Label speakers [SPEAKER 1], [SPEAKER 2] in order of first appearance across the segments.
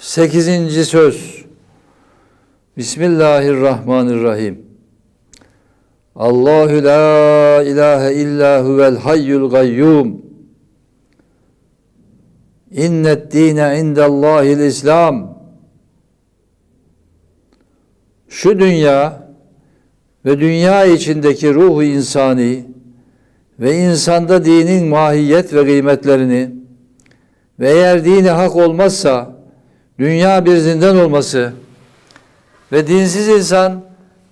[SPEAKER 1] Sekizinci söz. Bismillahirrahmanirrahim. Allahu la ilahe illa huvel hayyul gayyum. İnnet dine indellahil İslam. Şu dünya ve dünya içindeki ruhu insani ve insanda dinin mahiyet ve kıymetlerini ve eğer dini hak olmazsa dünya bir zindan olması ve dinsiz insan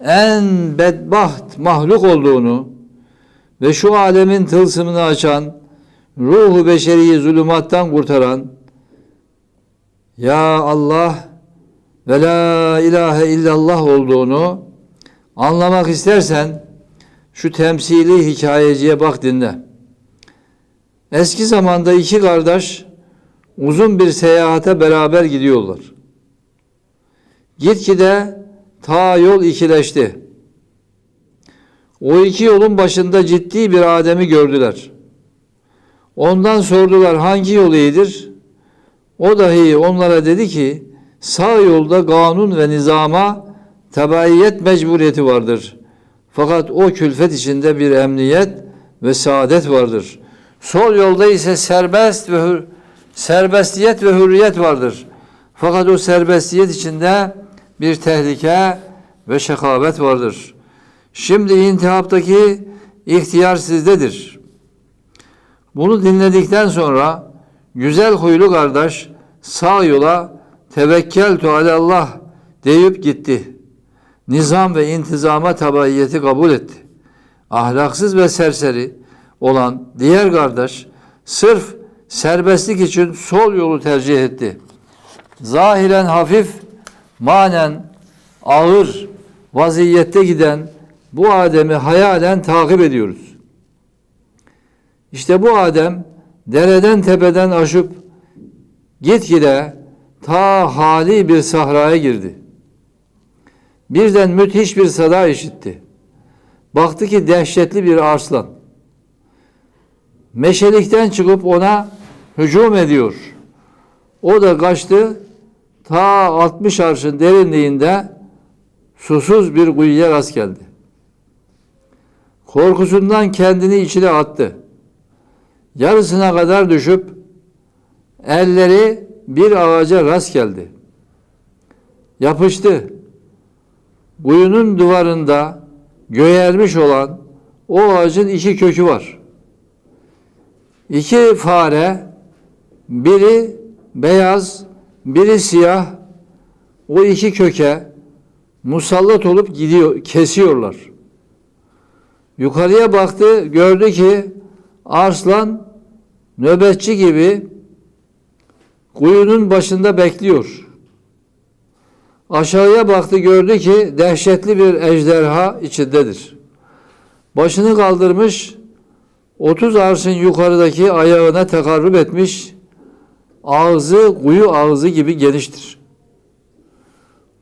[SPEAKER 1] en bedbaht mahluk olduğunu ve şu alemin tılsımını açan, ruhu beşeriyi zulümattan kurtaran Ya Allah ve la ilahe illallah olduğunu anlamak istersen şu temsili hikayeciye bak dinle. Eski zamanda iki kardeş uzun bir seyahate beraber gidiyorlar. Gitgide ta yol ikileşti. O iki yolun başında ciddi bir Adem'i gördüler. Ondan sordular hangi yol iyidir? O dahi onlara dedi ki sağ yolda kanun ve nizama tebaiyet mecburiyeti vardır. Fakat o külfet içinde bir emniyet ve saadet vardır. Sol yolda ise serbest ve hür, serbestiyet ve hürriyet vardır. Fakat o serbestiyet içinde bir tehlike ve şekabet vardır. Şimdi intihaptaki ihtiyar sizdedir. Bunu dinledikten sonra güzel huylu kardeş sağ yola tevekkeltu alallah deyip gitti. Nizam ve intizama tabaiyeti kabul etti. Ahlaksız ve serseri olan diğer kardeş sırf serbestlik için sol yolu tercih etti. Zahiren hafif, manen ağır vaziyette giden bu Adem'i hayalen takip ediyoruz. İşte bu Adem dereden tepeden aşıp gitgide ta hali bir sahraya girdi. Birden müthiş bir sada işitti. Baktı ki dehşetli bir arslan. Meşelikten çıkıp ona hücum ediyor. O da kaçtı. Ta 60 arşın derinliğinde susuz bir kuyuya rast geldi. Korkusundan kendini içine attı. Yarısına kadar düşüp elleri bir ağaca rast geldi. Yapıştı. Kuyunun duvarında göğermiş olan o ağacın iki kökü var. İki fare, biri beyaz, biri siyah, o iki köke musallat olup gidiyor, kesiyorlar. Yukarıya baktı, gördü ki arslan nöbetçi gibi kuyunun başında bekliyor. Aşağıya baktı, gördü ki dehşetli bir ejderha içindedir. Başını kaldırmış, 30 arşın yukarıdaki ayağına tekarrüp etmiş, ağzı kuyu ağzı gibi geniştir.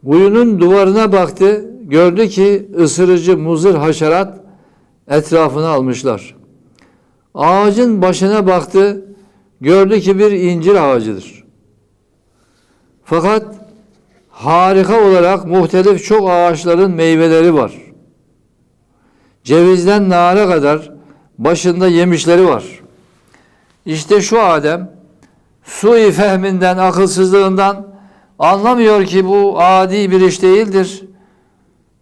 [SPEAKER 1] Kuyunun duvarına baktı, gördü ki ısırıcı muzır haşerat etrafını almışlar. Ağacın başına baktı, gördü ki bir incir ağacıdır. Fakat harika olarak muhtelif çok ağaçların meyveleri var. Cevizden nara kadar başında yemişleri var. İşte şu Adem sui fehminden, akılsızlığından anlamıyor ki bu adi bir iş değildir.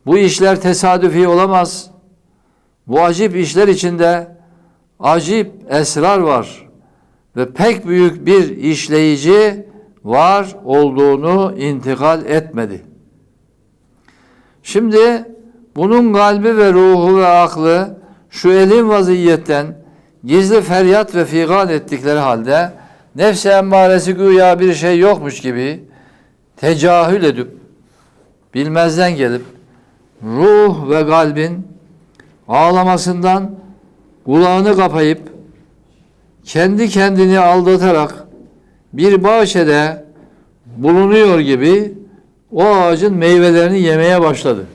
[SPEAKER 1] Bu işler tesadüfi olamaz. Bu acip işler içinde acip esrar var ve pek büyük bir işleyici var olduğunu intikal etmedi. Şimdi bunun kalbi ve ruhu ve aklı şu elin vaziyetten gizli feryat ve figan ettikleri halde nefsi emmaresi güya bir şey yokmuş gibi tecahül edip bilmezden gelip ruh ve kalbin ağlamasından kulağını kapayıp kendi kendini aldatarak bir bahçede bulunuyor gibi o ağacın meyvelerini yemeye başladı.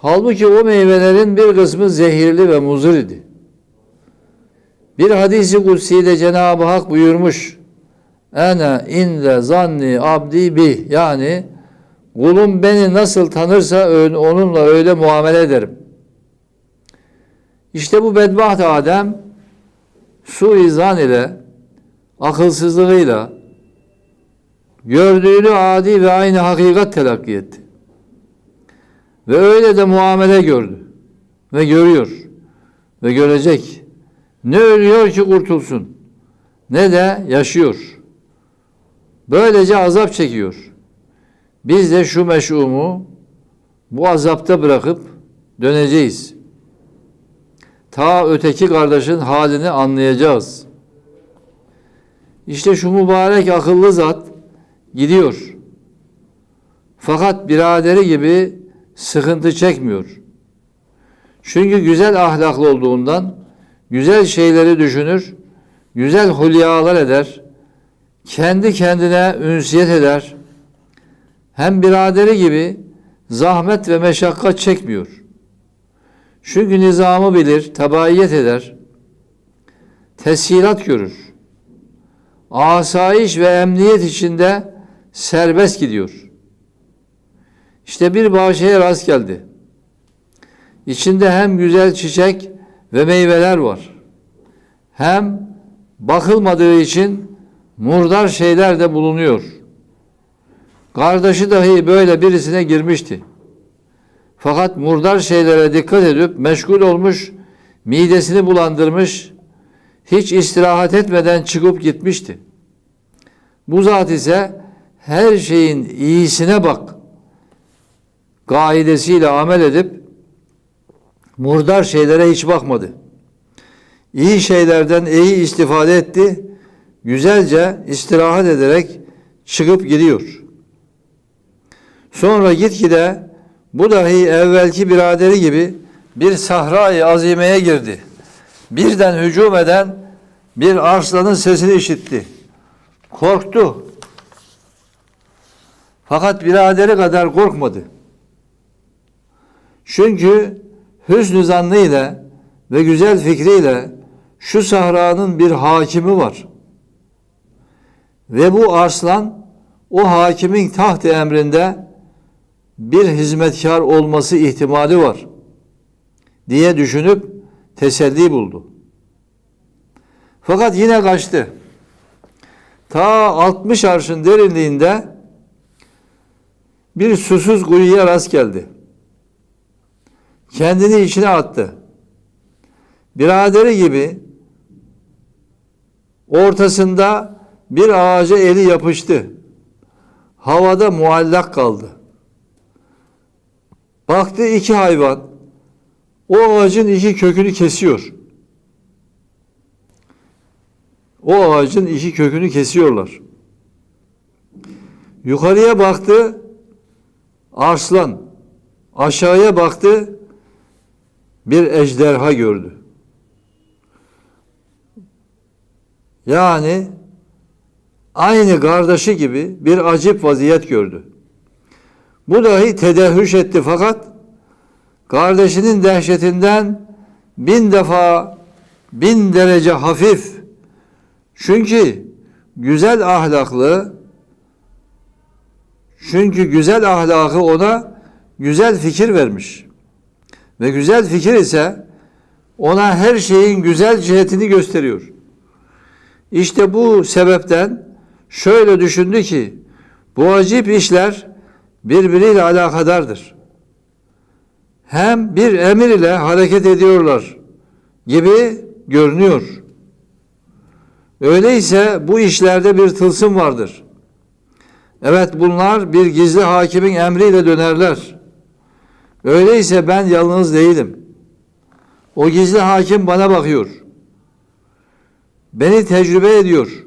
[SPEAKER 1] Halbuki o meyvelerin bir kısmı zehirli ve muzır idi. Bir hadisi kutsiyle Cenab-ı Hak buyurmuş. ene inde zanni abdi bi yani kulum beni nasıl tanırsa onunla öyle muamele ederim. İşte bu bedbaht Adem suizan ile akılsızlığıyla gördüğünü adi ve aynı hakikat telakki etti. Ve öyle de muamele gördü. Ve görüyor. Ve görecek. Ne ölüyor ki kurtulsun. Ne de yaşıyor. Böylece azap çekiyor. Biz de şu meş'umu bu azapta bırakıp döneceğiz. Ta öteki kardeşin halini anlayacağız. İşte şu mübarek akıllı zat gidiyor. Fakat biraderi gibi sıkıntı çekmiyor. Çünkü güzel ahlaklı olduğundan güzel şeyleri düşünür, güzel hulyalar eder, kendi kendine ünsiyet eder. Hem biraderi gibi zahmet ve meşakkat çekmiyor. Çünkü nizamı bilir, tebaiyet eder, teshilat görür. Asayiş ve emniyet içinde serbest gidiyor. İşte bir bahçeye rast geldi. İçinde hem güzel çiçek ve meyveler var. Hem bakılmadığı için murdar şeyler de bulunuyor. Kardeşi dahi böyle birisine girmişti. Fakat murdar şeylere dikkat edip meşgul olmuş, midesini bulandırmış, hiç istirahat etmeden çıkıp gitmişti. Bu zat ise her şeyin iyisine bak kaidesiyle amel edip murdar şeylere hiç bakmadı. İyi şeylerden iyi istifade etti. Güzelce istirahat ederek çıkıp gidiyor. Sonra gitgide bu dahi evvelki biraderi gibi bir sahrayı azimeye girdi. Birden hücum eden bir arslanın sesini işitti. Korktu. Fakat biraderi kadar korkmadı. Çünkü hüsnü zannıyla ve güzel fikriyle şu sahranın bir hakimi var. Ve bu arslan o hakimin taht emrinde bir hizmetkar olması ihtimali var diye düşünüp teselli buldu. Fakat yine kaçtı. Ta 60 arşın derinliğinde bir susuz kuyuya rast geldi. Kendini içine attı. Biraderi gibi ortasında bir ağaca eli yapıştı. Havada muallak kaldı. Baktı iki hayvan o ağacın iki kökünü kesiyor. O ağacın iki kökünü kesiyorlar. Yukarıya baktı arslan. Aşağıya baktı bir ejderha gördü. Yani aynı kardeşi gibi bir acip vaziyet gördü. Bu dahi tedehhüş etti fakat kardeşinin dehşetinden bin defa bin derece hafif çünkü güzel ahlaklı çünkü güzel ahlakı ona güzel fikir vermiş. Ve güzel fikir ise ona her şeyin güzel cihetini gösteriyor. İşte bu sebepten şöyle düşündü ki bu acip işler birbiriyle alakadardır. Hem bir emir ile hareket ediyorlar gibi görünüyor. Öyleyse bu işlerde bir tılsım vardır. Evet bunlar bir gizli hakimin emriyle dönerler. Öyleyse ben yalnız değilim. O gizli hakim bana bakıyor. Beni tecrübe ediyor.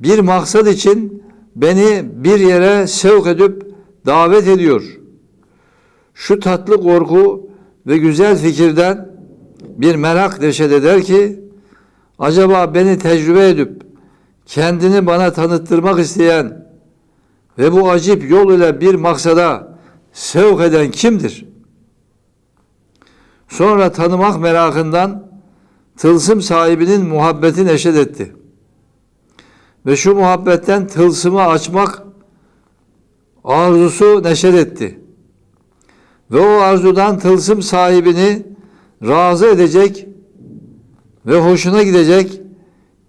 [SPEAKER 1] Bir maksat için beni bir yere sevk edip davet ediyor. Şu tatlı korku ve güzel fikirden bir merak deşet eder ki acaba beni tecrübe edip kendini bana tanıttırmak isteyen ve bu acip yol ile bir maksada sevk eden kimdir? Sonra tanımak merakından tılsım sahibinin muhabbeti neşet etti. ve şu muhabbetten tılsımı açmak arzusu neşet etti. Ve o arzudan tılsım sahibini razı edecek ve hoşuna gidecek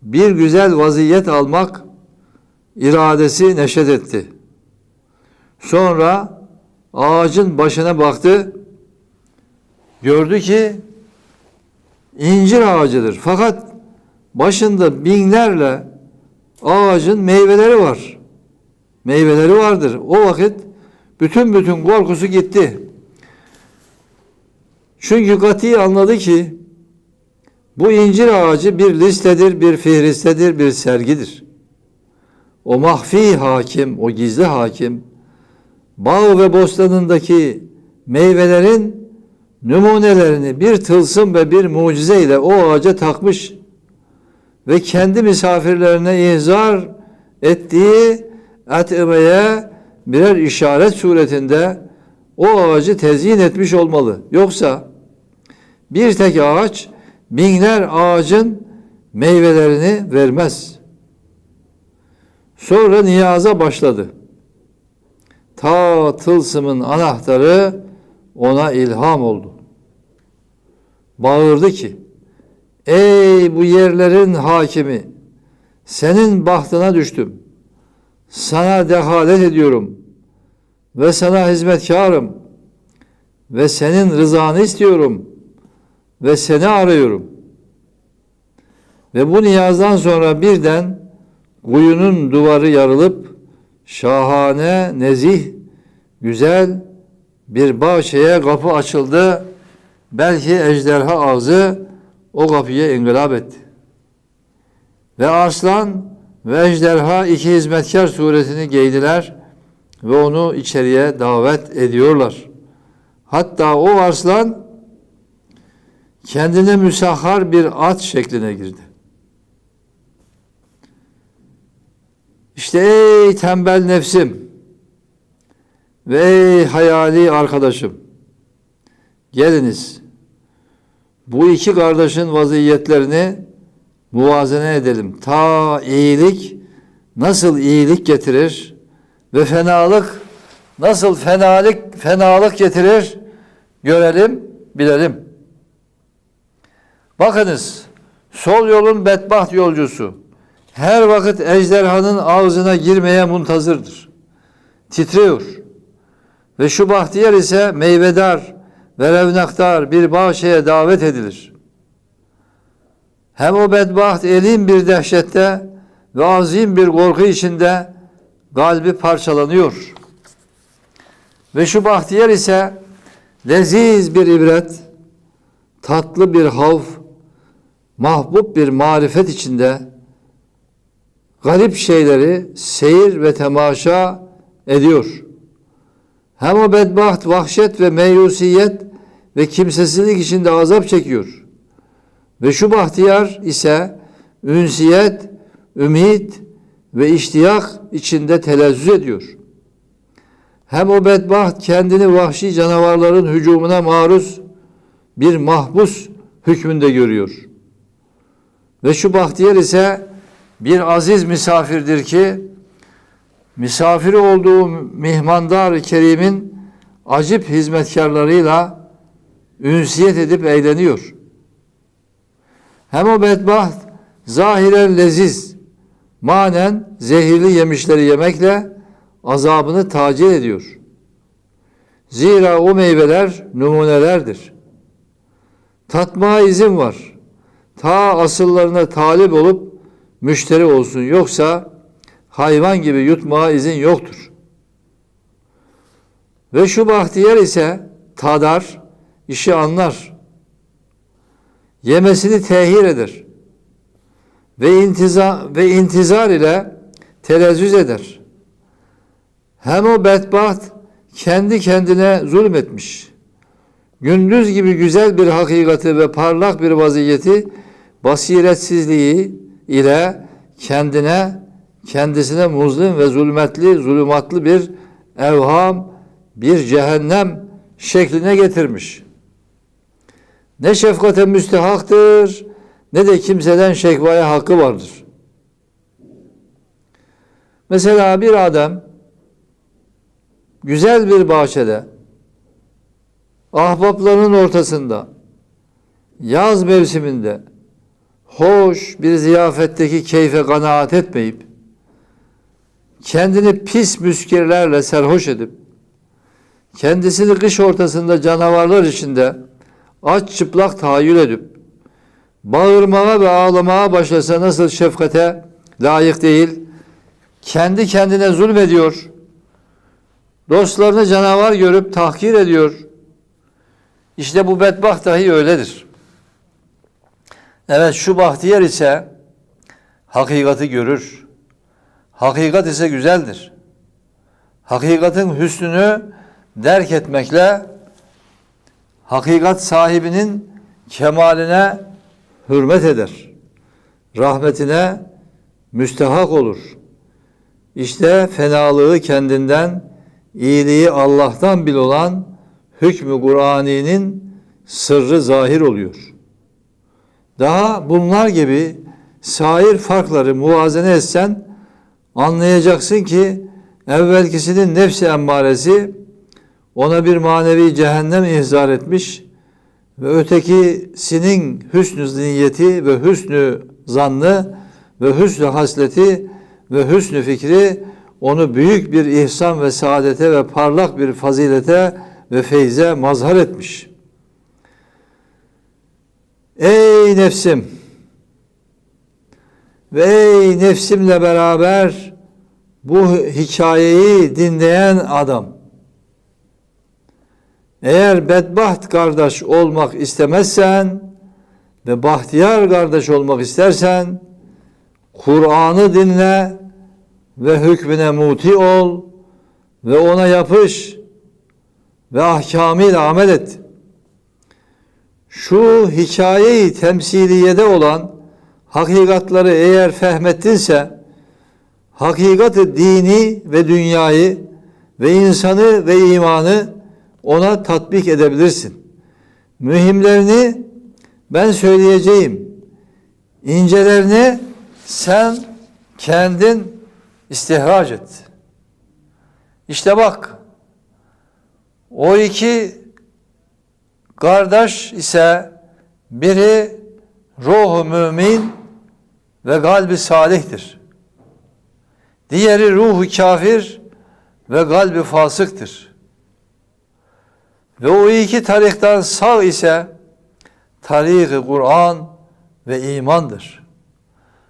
[SPEAKER 1] bir güzel vaziyet almak iradesi neşet etti. Sonra ağacın başına baktı. Gördü ki incir ağacıdır. Fakat başında binlerle ağacın meyveleri var. Meyveleri vardır. O vakit bütün bütün korkusu gitti. Çünkü kati anladı ki bu incir ağacı bir listedir, bir fihristedir, bir sergidir. O mahfi hakim, o gizli hakim, bağ ve bostanındaki meyvelerin numunelerini bir tılsım ve bir mucize ile o ağaca takmış ve kendi misafirlerine ihzar ettiği et'imeye birer işaret suretinde o ağacı tezyin etmiş olmalı. Yoksa bir tek ağaç binler ağacın meyvelerini vermez. Sonra niyaza başladı. Ta tılsımın anahtarı ona ilham oldu. Bağırdı ki, Ey bu yerlerin hakimi, senin bahtına düştüm. Sana dehalet ediyorum ve sana hizmetkarım ve senin rızanı istiyorum ve seni arıyorum. Ve bu niyazdan sonra birden kuyunun duvarı yarılıp şahane, nezih, güzel bir bahçeye kapı açıldı. Belki ejderha ağzı o kapıya ingılap etti. Ve arslan ve ejderha iki hizmetkar suretini giydiler ve onu içeriye davet ediyorlar. Hatta o arslan kendine müsahhar bir at şekline girdi. İşte ey tembel nefsim ve ey hayali arkadaşım geliniz bu iki kardeşin vaziyetlerini muvazene edelim. Ta iyilik nasıl iyilik getirir ve fenalık nasıl fenalık fenalık getirir görelim, bilelim. Bakınız sol yolun bedbaht yolcusu her vakit ejderhanın ağzına girmeye muntazırdır. Titriyor. Ve şu bahtiyar ise meyvedar ve revnaktar bir bahçeye davet edilir. Hem o bedbaht elin bir dehşette ve azim bir korku içinde kalbi parçalanıyor. Ve şu bahtiyar ise leziz bir ibret, tatlı bir havf, mahbub bir marifet içinde garip şeyleri seyir ve temaşa ediyor. Hem o bedbaht vahşet ve meyusiyet ve kimsesizlik içinde azap çekiyor. Ve şu bahtiyar ise ünsiyet, ümit ve iştiyak içinde telezzüz ediyor. Hem o bedbaht kendini vahşi canavarların hücumuna maruz bir mahpus hükmünde görüyor. Ve şu bahtiyar ise bir aziz misafirdir ki misafiri olduğu mihmandar kerimin acip hizmetkarlarıyla ünsiyet edip eğleniyor. Hem o bedbaht zahiren leziz, manen zehirli yemişleri yemekle azabını tacil ediyor. Zira o meyveler numunelerdir. Tatma izin var. Ta asıllarına talip olup müşteri olsun. Yoksa hayvan gibi yutmaya izin yoktur. Ve şu bahtiyar ise tadar, işi anlar. Yemesini tehir eder. Ve intiza ve intizar ile telezzüz eder. Hem o bedbaht kendi kendine zulmetmiş. Gündüz gibi güzel bir hakikati ve parlak bir vaziyeti basiretsizliği ile kendine kendisine muzlim ve zulmetli, zulümatlı bir evham, bir cehennem şekline getirmiş. Ne şefkate müstehaktır, ne de kimseden şekvaya hakkı vardır. Mesela bir adam güzel bir bahçede ahbaplarının ortasında yaz mevsiminde hoş bir ziyafetteki keyfe kanaat etmeyip kendini pis müskirlerle serhoş edip kendisini kış ortasında canavarlar içinde aç çıplak tahayyül edip bağırmaya ve ağlamaya başlasa nasıl şefkate layık değil kendi kendine zulmediyor dostlarını canavar görüp tahkir ediyor işte bu bedbaht dahi öyledir evet şu bahtiyar ise hakikati görür hakikat ise güzeldir hakikatin hüsnünü derk etmekle hakikat sahibinin kemaline hürmet eder. Rahmetine müstehak olur. İşte fenalığı kendinden, iyiliği Allah'tan bil olan hükmü Kur'ani'nin sırrı zahir oluyor. Daha bunlar gibi sair farkları muvazene etsen anlayacaksın ki evvelkisinin nefsi emmaresi ona bir manevi cehennem ihzar etmiş ve ötekisinin hüsnü niyeti ve hüsnü zannı ve hüsnü hasleti ve hüsnü fikri onu büyük bir ihsan ve saadete ve parlak bir fazilete ve feyze mazhar etmiş. Ey nefsim ve ey nefsimle beraber bu hikayeyi dinleyen adam eğer bedbaht kardeş olmak istemezsen ve bahtiyar kardeş olmak istersen Kur'an'ı dinle ve hükmüne muti ol ve ona yapış ve ahkamıyla amel et. Şu hikayeyi temsiliyede olan hakikatları eğer fehmettinse hakikati dini ve dünyayı ve insanı ve imanı ona tatbik edebilirsin. Mühimlerini ben söyleyeceğim. İncelerini sen kendin istihraç et. İşte bak o iki kardeş ise biri ruhu mümin ve kalbi salihtir. Diğeri ruhu kafir ve kalbi fasıktır. Ve o iki tarikten sağ ise tarih Kur'an ve imandır.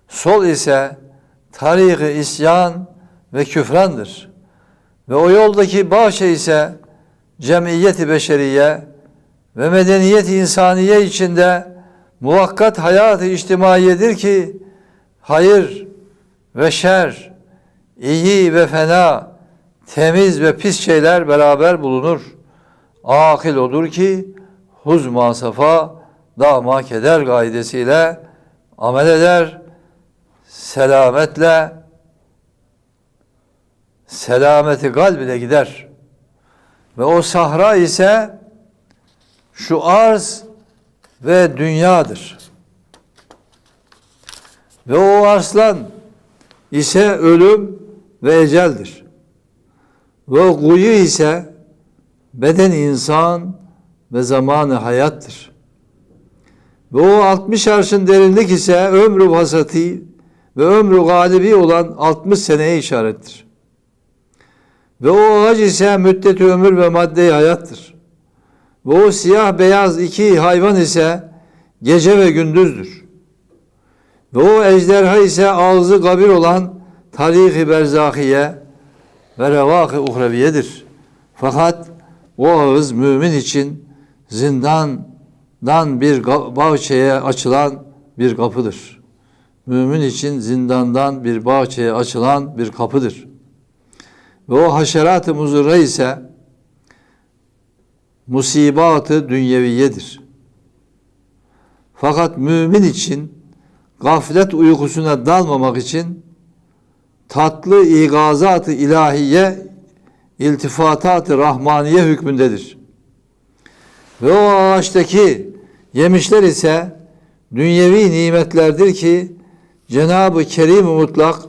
[SPEAKER 1] Sol ise tarih isyan ve küfrandır. Ve o yoldaki bahçe ise cemiyeti beşeriye ve medeniyet insaniye içinde muvakkat hayatı içtimaiyedir ki hayır ve şer, iyi ve fena, temiz ve pis şeyler beraber bulunur. Akil odur ki huz masafa dama keder gaidesiyle amel eder. Selametle selameti kalb gider. Ve o sahra ise şu arz ve dünyadır. Ve o arslan ise ölüm ve eceldir. Ve kuyu ise beden insan ve zamanı hayattır. Ve o 60 arşın derinlik ise ömrü vasati ve ömrü galibi olan 60 seneye işarettir. Ve o ağaç ise müddet ömür ve madde hayattır. Ve o siyah beyaz iki hayvan ise gece ve gündüzdür. Ve o ejderha ise ağzı kabir olan tarih-i berzahiye ve revâk-ı uhreviyedir. Fakat o ağız mümin için zindandan bir bahçeye açılan bir kapıdır. Mümin için zindandan bir bahçeye açılan bir kapıdır. Ve o haşerat-ı muzurra ise musibatı dünyeviyedir. Fakat mümin için gaflet uykusuna dalmamak için tatlı igazat-ı ilahiye iltifatat-ı rahmaniye hükmündedir. Ve o ağaçtaki yemişler ise dünyevi nimetlerdir ki Cenab-ı Kerim mutlak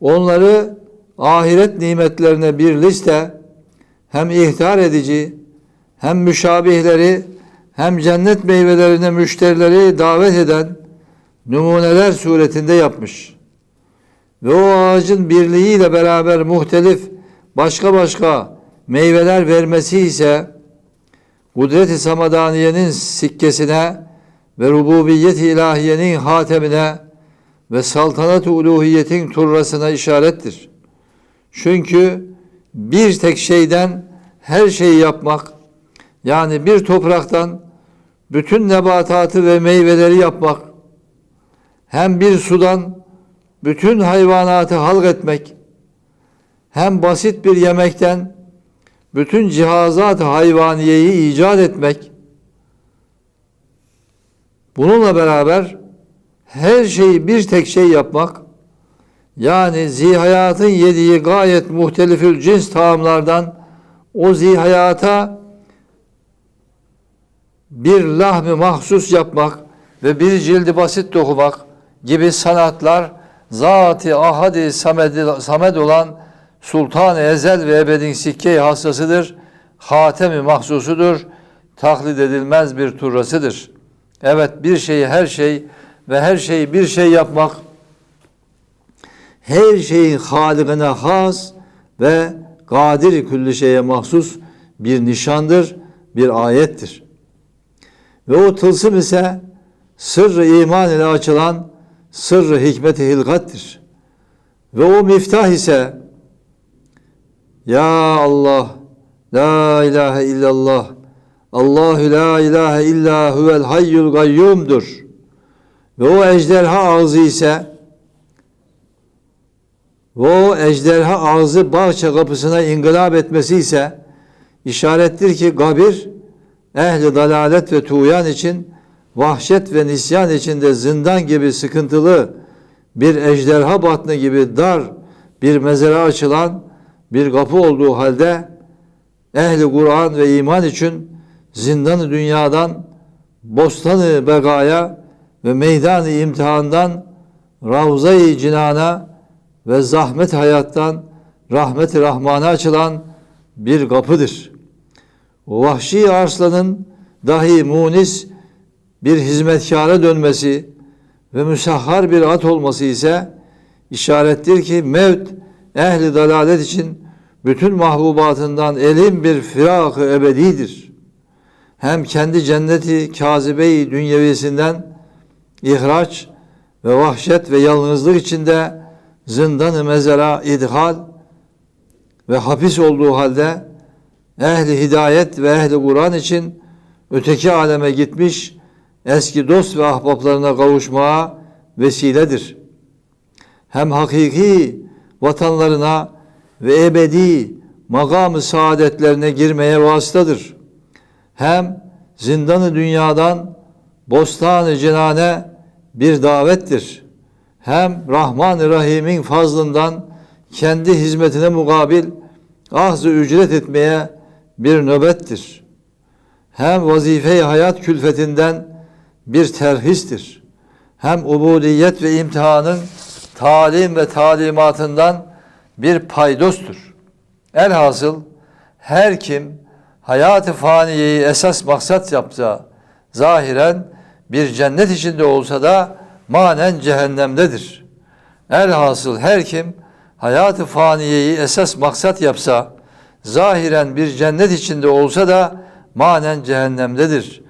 [SPEAKER 1] onları ahiret nimetlerine bir liste hem ihtar edici hem müşabihleri hem cennet meyvelerine müşterileri davet eden numuneler suretinde yapmış. Ve o ağacın birliğiyle beraber muhtelif başka başka meyveler vermesi ise kudret-i samadaniyenin sikkesine ve rububiyet-i ilahiyenin hatemine ve saltanat-ı uluhiyetin turrasına işarettir. Çünkü bir tek şeyden her şeyi yapmak, yani bir topraktan bütün nebatatı ve meyveleri yapmak, hem bir sudan bütün hayvanatı halk etmek, hem basit bir yemekten bütün cihazat hayvaniyeyi icat etmek, bununla beraber her şeyi bir tek şey yapmak, yani zihayatın yediği gayet muhtelifül cins taamlardan o zihayata bir lahmi mahsus yapmak ve bir cildi basit dokumak gibi sanatlar zati ahadi samed, samed olan Sultan-ı Ezel ve Ebedin sikke hassasıdır. Hatemi mahsusudur. Taklit edilmez bir turrasıdır. Evet bir şeyi her şey ve her şeyi bir şey yapmak her şeyin halikine has ve kadir külli şeye mahsus bir nişandır, bir ayettir. Ve o tılsım ise sırrı iman ile açılan sırrı hikmet-i hilgattir. Ve o miftah ise Ya Allah, La ilahe illallah, Allahu la ilahe illa huvel hayyul gayyumdur. Ve o ejderha ağzı ise ve o ejderha ağzı bahçe kapısına ingılap etmesi ise işarettir ki kabir ehli dalalet ve tuğyan için vahşet ve nisyan içinde zindan gibi sıkıntılı bir ejderha batını gibi dar bir mezara açılan bir kapı olduğu halde ehli Kur'an ve iman için zindanı dünyadan bostanı begaya ve meydanı imtihandan ravza-i cinana ve zahmet hayattan rahmet-i rahmana açılan bir kapıdır. Vahşi arslanın dahi munis bir hizmetkara dönmesi ve müsahhar bir at olması ise işarettir ki mevt ehli dalalet için bütün mahbubatından elin bir firak-ı ebedidir. Hem kendi cenneti kazibe-i dünyevisinden ihraç ve vahşet ve yalnızlık içinde zindan-ı mezara idhal ve hapis olduğu halde ehli hidayet ve ehli Kur'an için öteki aleme gitmiş eski dost ve ahbaplarına kavuşmaya vesiledir. Hem hakiki vatanlarına ve ebedi makamı saadetlerine girmeye vasıtadır. Hem zindanı dünyadan bostan-ı cenane bir davettir. Hem Rahman-ı Rahim'in fazlından kendi hizmetine mukabil ahz ücret etmeye bir nöbettir. Hem vazife-i hayat külfetinden bir terhistir. Hem ubudiyet ve imtihanın talim ve talimatından bir paydostur. Elhasıl her kim hayat-ı faniyeyi esas maksat yapsa zahiren bir cennet içinde olsa da manen cehennemdedir. Elhasıl her kim hayat-ı faniyeyi esas maksat yapsa zahiren bir cennet içinde olsa da manen cehennemdedir.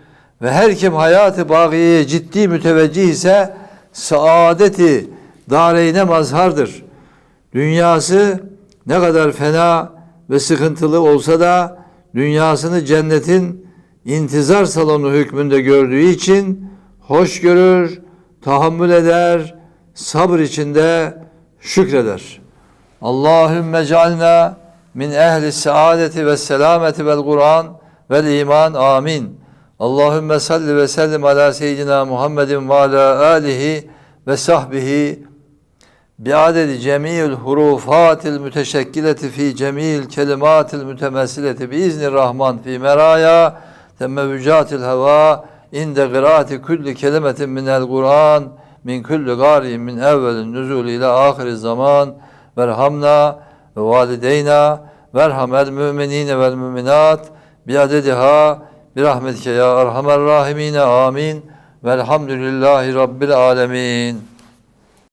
[SPEAKER 1] Ve her kim hayatı bağiyeye ciddi müteveccih ise saadeti dareyne mazhardır. Dünyası ne kadar fena ve sıkıntılı olsa da dünyasını cennetin intizar salonu hükmünde gördüğü için hoş görür, tahammül eder, sabır içinde şükreder. Allahümme cealna min ehli saadeti ve selameti vel Kur'an vel iman amin. Allahümme salli ve sellim ala seyyidina Muhammedin ve ala alihi ve sahbihi bi adedi cemil hurufatil müteşekkileti fi cemil kelimatil mütemessileti bi izni rahman fi meraya temmevücatil heva inde gıraati kulli kelimetin minel Kur'an min kulli gari min evvelin nüzul ila ahiri zaman verhamna ve valideyna ve erhamel müminine vel müminat biadediha birahmetike ya erhamer rahimine amin velhamdülillahi rabbil alemin.